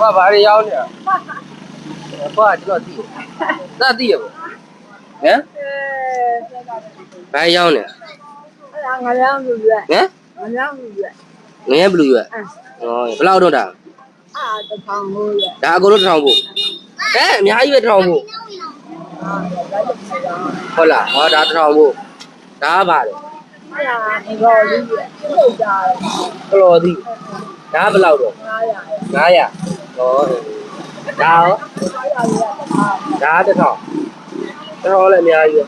ဘာဘာတွေရောင်းနေလဲဘာကျွန်တော်သိတယ်သတ်သိရပေါ့ဟမ်ဘာရောင်းနေအဲ့ဒါငါလည်းမလို့ပြဟမ်ငါလည်းမလို့ပြငရဲဘလူးရွက်ဟောဘယ်လောက်တော့တာအာတထောင်လို့ရဒါအကုန်လုံးတစ်ထောင်ဖို့ဟဲ့အများကြီးပဲတစ်ထောင်ဖို့အာဒါလည်းမရအောင်ဟုတ်လားဟောဒါတစ်ထောင်ဖို့ဒါကပါလေအဲ့ဒါတော့လေးပြထုတ်ကြတယ်ကလော်သီးဒါကဘယ်လောက်တော့900 900 ဟောဒါရော900ရတာဒါကတစ်ထောင်တစ်ထောင်လည်းအများကြီး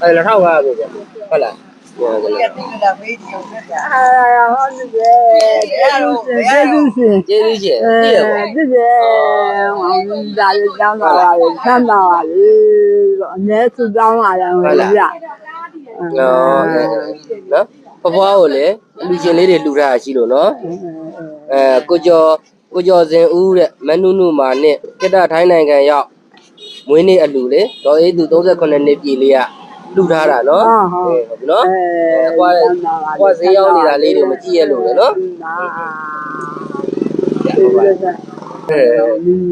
ပဲအဲလက်ထောက်ကားဖို့ပေါ့ဟုတ်လားဟုတ်ကဲ့အာဟုတ်တယ်ကျေးဇူးရှင်ကျေးဇူးရှင်အဲသိရပေါ့ဒီကေဟောဒါလေးတောင်းပါပါလေဆမ်းပါပါလေအနည်းစုတောင်းပါလားမလို့ပြနော်နော်ဖဖွားကိုလည်းလူရှင်လေးတွေလှူထားတာရှိလို့နော်အဲကိုကျော် ကိုကျော်စင်ဦးတဲ့မနုနုမာနဲ့ကိတ္တထိုင်းနိုင်ငံရောက်မွေးနေ့အလှူလေဒေါ်အေးသူ38နှစ်ပြည့်လေးကလှူထားတာနော်ဟုတ်ပြီနော်အဲဟွာဟွာဈေးရောက်နေတာလေးတွေမကြည့်ရလို့လေနော်အဲ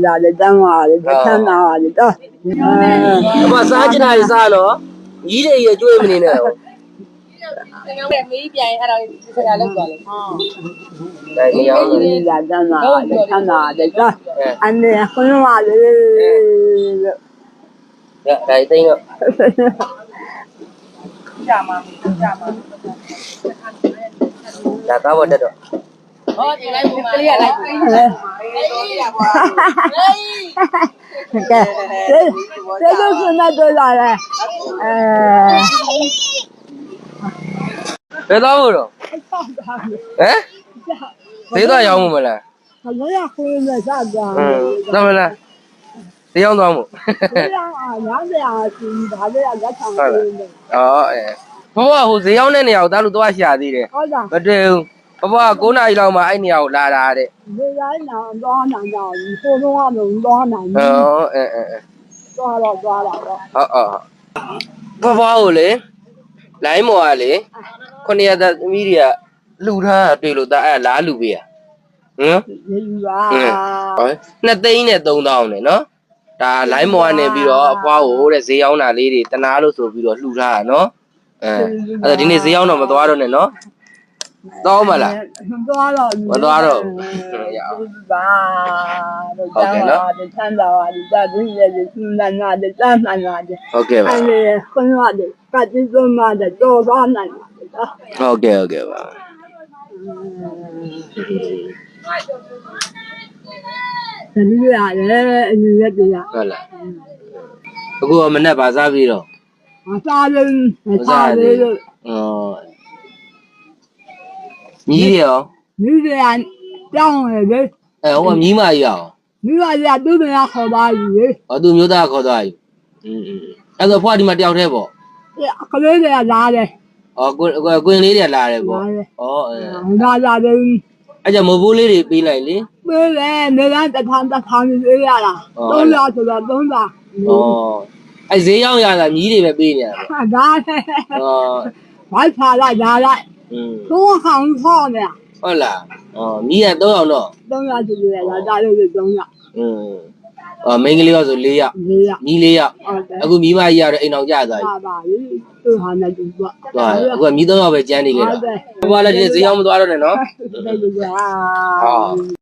လာတဲ့တန်းပါလေဆမ်းပါပါလေတော့အမစားချင်တာကြီးစားတော့ကြီးတွေရကျွေးမနေနဲ့ဟုတ် ငါလည်းမေးပြန်အဲ့ဒါဆရာလောက်သွားလေဒါနေအောင်ဒီလာတန်းပါလေဆမ်းပါလေတော့အနေခွန်းပါလေဒါဒါတိတ်တော့ကြာမှာကြာမှာဒါကားပေါ်တက်တော့ဟောဒီလိုက်ပုံကလေးရလိုက်ပုံဟေးရပါဟေးကဲကျေးဇူးရှင်တော့လာလေအဲ ဘယ်သွားဖို့တော့ဟမ်ဈေးသွားရောင်းမမလားဘယ်ရခွင့်လဲစတာဟမ်သွားမလားဈေးရောင်းသွားမို့ဘယ်ရအားရမ်းရရှင်ဒါလည်းလက်ဆောင်ဟုတ်ပေးလားနေအော်အဲဘဘဟိုဈေးရောင်းတဲ့နေရာကိုတားလို့သွားရှာသေးတယ်ဟုတ်လားမတည်ဘူးဘဘက9နာရီလောက်မှအဲ့နေရာကိုလာတာတဲ့ဒီတိုင်းတော့တော့နိုင်တော့ဒီပုံတော့မလို့တော့နိုင်ဟောအဲအဲအဲသွားတော့သွားတော့ဟုတ်ဟုတ်ဘဘကိုလေလိုင်းမော်ကလေ ခုနှစ်ရက်သမီးတွေကလှူထားတာတွေ့လို့တာအဲ့လားလှူပေးရဟမ်ဒီလူပါဟုတ်နှစ်သိန်းနဲ့3000နဲ့နော်ဒါလိုင်းမော်ကနေပြီးတော့အဖွားကိုတဲ့ဈေးရောက်တာလေးတွေတနာလို့ဆိုပြီးတော့လှူထားတာနော်အဲအဲ့ဒါဒီနေ့ဈေးရောက်တော့မသွားတော့နဲ့နော် တော့မလားသွားတော့မသွားတော့ရအောင်ပါတော့ကျန်ပါတဲ့ဆန်းတော်ကဒါသူရဲ့သူနာနာတဲ့တန်းနာနာတဲ့ဟုတ်ကဲ့ပါအဲ့ဒီခွင့်ရတယ်ကတိဆုံးမတဲ့တော့သွားနိုင်ပါတယ်တော့ဟုတ်ကဲ့ဟုတ်ကဲ့ပါဒီလိုရတယ်အင်းရက်တည်းရဟုတ်လားအခုကမနေ့ပါစားပြီးတော့အစားလေးအစားလေးလို့ဩမြ ည်တယ်ရောမိရန်တောင်းရလေအဲဟိုကမြည်မကြီးအောင်မိရရသူ့မရခေါ်ပါယူလေဟောသူမျိုးသားခေါ်သွားပြီอืมအဲ့တော့ဖွားဒီမှာတယောက်တည်းပေါ့ကလေးတွေကလာတယ်ဩကိုကွင်လေးတွေလာတယ်ပေါ့လာတယ်ဩအဲလာလာတယ်အဲ့ကြောင့်မဘိုးလေးတွေပေးလိုက်လေပေးတယ်နေရတထောင်တထောင်လေးရတာသုံးလားဆိုတော့သုံးလားဩအဲ့ဈေးရောက်ရတာမြည်တွေပဲပေးနေရတာဟာဒါနဲ့ဩဘိုက်ဖာလိုက်လာလိုက် อืม သုံးခေါင်ခေါ်နေ ဟုတ်လားဩမြည်ရ3အောင်တော့ သုံးလားဆိုရလာဒါလေးသုံးလား อืมဩမိန်းကလေးရောဆို4ယောက် လေးရ မြည်4ယောက် ဟုတ်တယ် အခုမြည်မကြီးရတော့အိမ်အောင်ကြသွားပြီ ပါပါလေသူဟာနဲ့သူက သွားအခုကမြည်3ယောက်ပဲကျန်နေကြတာ ဟုတ်တယ် ဘဘလည်းဒီဈေးရောက်မသွားတော့နဲ့နော် တယ်ကြာ ဟော